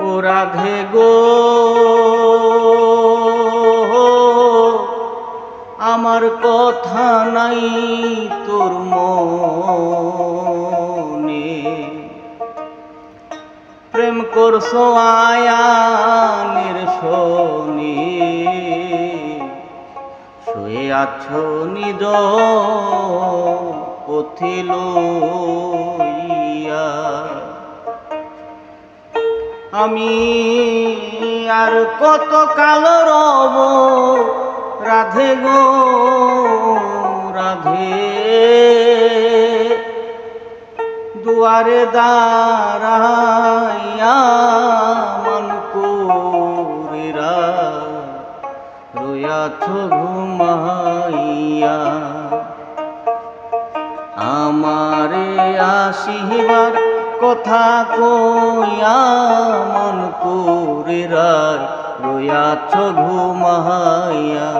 ও রাধে গো। আমার কথা নাই তোর মনে। প্রেম করছ আয়ানের শনি। শুয়ে আছো নিজ পথিল আমি আর কত কাল রব? রাধে গো, রাধে। দুয়ারে দাঁড়াইয়া মন কুরেরা রয়াছ ঘুমাইয়া। আমারে আসিবার কথা কইয়া মন কুরেরা রয়াছ ঘুমাইয়া।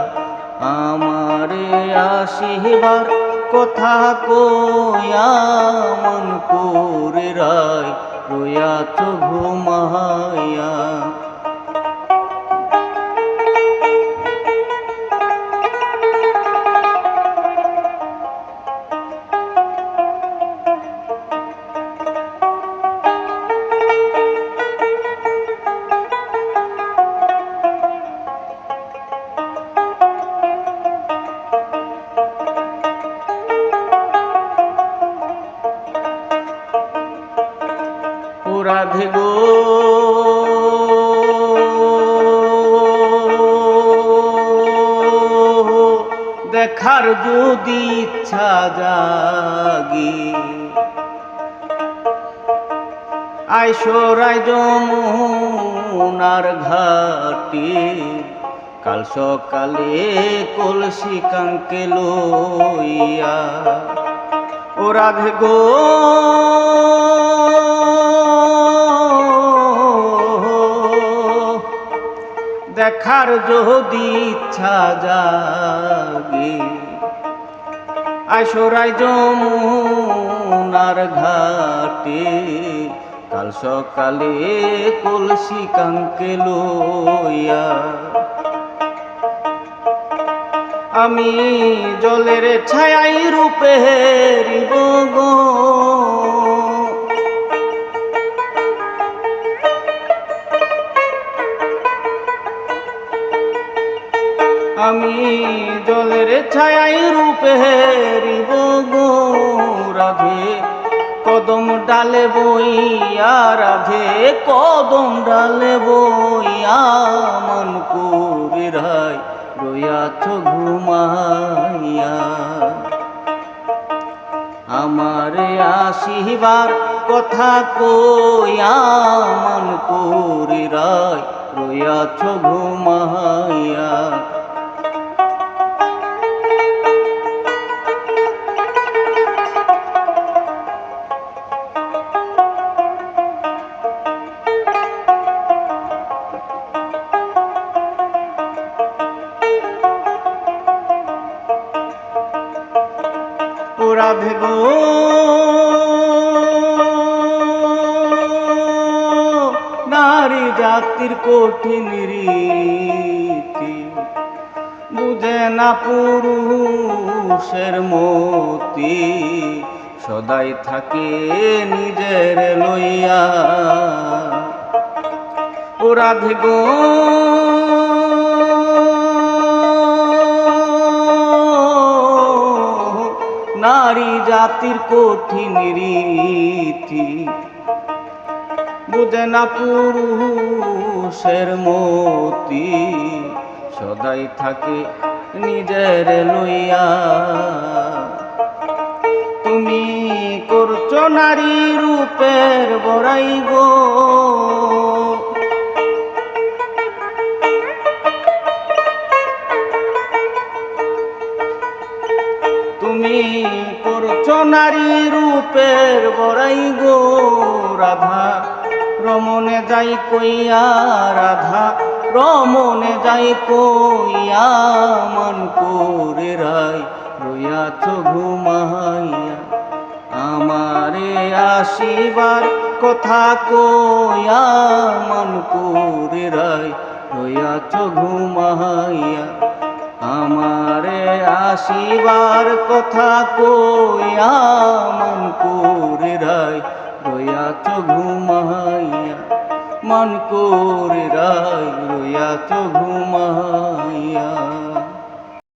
আমারে আসিবার কথা কইয়া মন করে রায় রয়াছ ঘুমাইয়া। রাধে গো। দেখার যদি ইচ্ছা জাগি। আইসরাই যমুনার ঘাটি, কাল সকালে কলসি কাঙ্কে লইয়া। ও রাধে গো। দেখার যদি ইচ্ছা জাগে। আইসরাই যমুনার ঘাটে, কাল সকালে কলসি কাঙ্কে লইয়া। আমি জলের ছায়াই রূপে গো। জলের ছায়াই রূপে হেরিব গো রাধে। কদম ডালে বইয়া রাধে, কদম ডালে বইয়া মন রায় রয়াছ ঘুমাইয়া। আমারে আসিবার কথা কইয়া মন করে রায় রয়াছ ঘুমাইয়া। রাধে গো নারী জাতির কঠিন রীতি। বুঝে না পুরুষের মতি। সদাই থাকে নিজের লইয়া। ও রাধে গো। নারী জাতির কঠিন রীতি। বুঝে না পুরুষের মতি, সদাই থাকে নিজের লইয়া। তুমি করছ নারী রূপের বড়াই গো। নারী রূপের বড়াই গো রাধা রমনে যাই কইয়া রাধা রমনে যাই কইয়া মন করে রাই রইয়াছ ঘুমাইয়া। আমারে আসিবার কথা কইয়া মনকুরে রায়, রইয়াছ ঘুমাইয়া। আমারে আসিবার কথা কইয়া মনকুরে রায় তো ঘুমাইয়া মনকুরে রায় রইয়াছ ঘুমাইয়া।